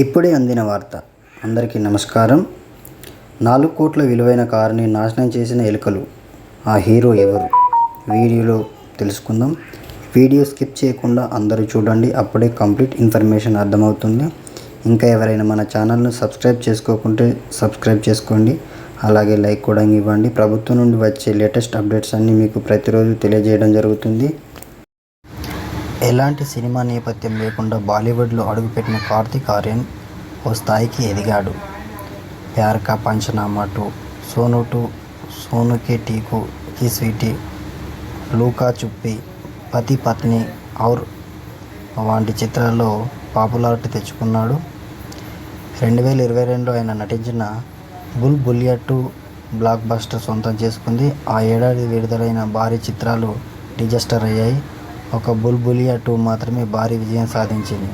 ఇప్పుడే అందిన వార్త. అందరికీ నమస్కారం. నాలుగు కోట్ల విలువైన కారుని నాశనం చేసిన ఎలుకలు ఆ హీరో ఎవరు? వీడియోలో తెలుసుకుందాం. వీడియో స్కిప్ చేయకుండా అందరూ చూడండి. అప్పుడే కంప్లీట్ ఇన్ఫర్మేషన్ అర్థమవుతుంది. ఇంకా ఎవరైనా మన ఛానల్ను సబ్స్క్రైబ్ చేసుకోకుంటే సబ్స్క్రైబ్ చేసుకోండి. అలాగే లైక్ కూడా ఇవ్వండి. ప్రభుత్వం నుండి వచ్చే లేటెస్ట్ అప్డేట్స్ అన్నీ మీకు ప్రతిరోజు తెలియజేయడం జరుగుతుంది. ఎలాంటి సినిమా నేపథ్యం లేకుండా బాలీవుడ్లో అడుగుపెట్టిన కార్తీక్ ఆర్యన్ ఓ స్థాయికి ఎదిగాడు. ప్యార్ కా పంచనామా టూ సోను టూ సోను కే టీకు కి స్వీటీ లూకా చుప్పి పతి పత్ని ఔర్ వంటి చిత్రాల్లో పాపులారిటీ తెచ్చుకున్నాడు. రెండు వేల ఇరవై రెండులో ఆయన నటించిన Bhool Bhulaiyaa two blockbuster సొంతం చేసుకుంది. ఆ ఏడాది విడుదలైన భారీ చిత్రాలు డిజాస్టర్ అయ్యాయి. ఒక బుల్బులియా టూ మాత్రమే భారీ విజయం సాధించింది.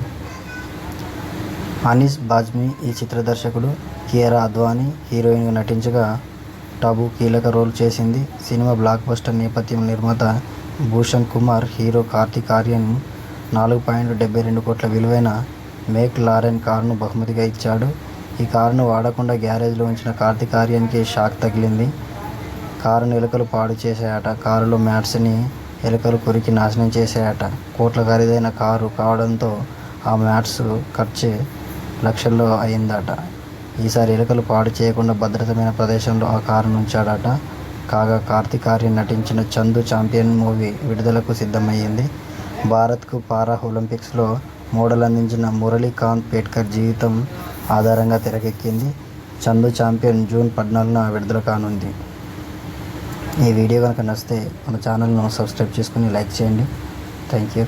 అనీస్ బాజ్మీ ఈ చిత్ర దర్శకుడు కియరా అద్వానీ హీరోయిన్గా నటించగా టబు కీలక రోల్ చేసింది. సినిమా బ్లాక్ బస్టర్ నేపథ్యం నిర్మాత భూషణ్ కుమార్ హీరో కార్తిక్ ఆర్యన్ నాలుగు పాయింట్ డెబ్బై రెండు కోట్ల విలువైన మేక్ లారెన్ కారును బహుమతిగా ఇచ్చాడు. ఈ కారును వాడకుండా గ్యారేజ్లో ఉంచిన కార్తిక్ ఆర్యన్కి షాక్ తగిలింది. కారు నిలకలు పాడు చేశాయట. కారులో మ్యాట్స్ని ఎలుకలు కొరికి నాశనం చేశాయట కోట్ల ఖరీదైన కారు కావడంతో ఆ మ్యాట్స్ ఖర్చు లక్షల్లో అయిందట. ఈసారి ఎలుకలు పాడు చేయకుండా భద్రతమైన ప్రదేశంలో ఆ కారును ఉంచాడట కాగా కార్తిక్ ఆర్యన్ నటించిన చందు ఛాంపియన్ మూవీ విడుదలకు సిద్ధమయ్యింది. భారత్కు పారా ఒలింపిక్స్లో మోడల్ అందించిన మురళీకాంత్ పేట్కర్ జీవితం ఆధారంగా తెరకెక్కింది. చందు ఛాంపియన్ జూన్ పద్నాలుగున విడుదల కానుంది. ఈ వీడియో కనుక నచ్చితే మన ఛానల్ను సబ్స్క్రైబ్ చేసుకుని లైక్ చేయండి. Thank you.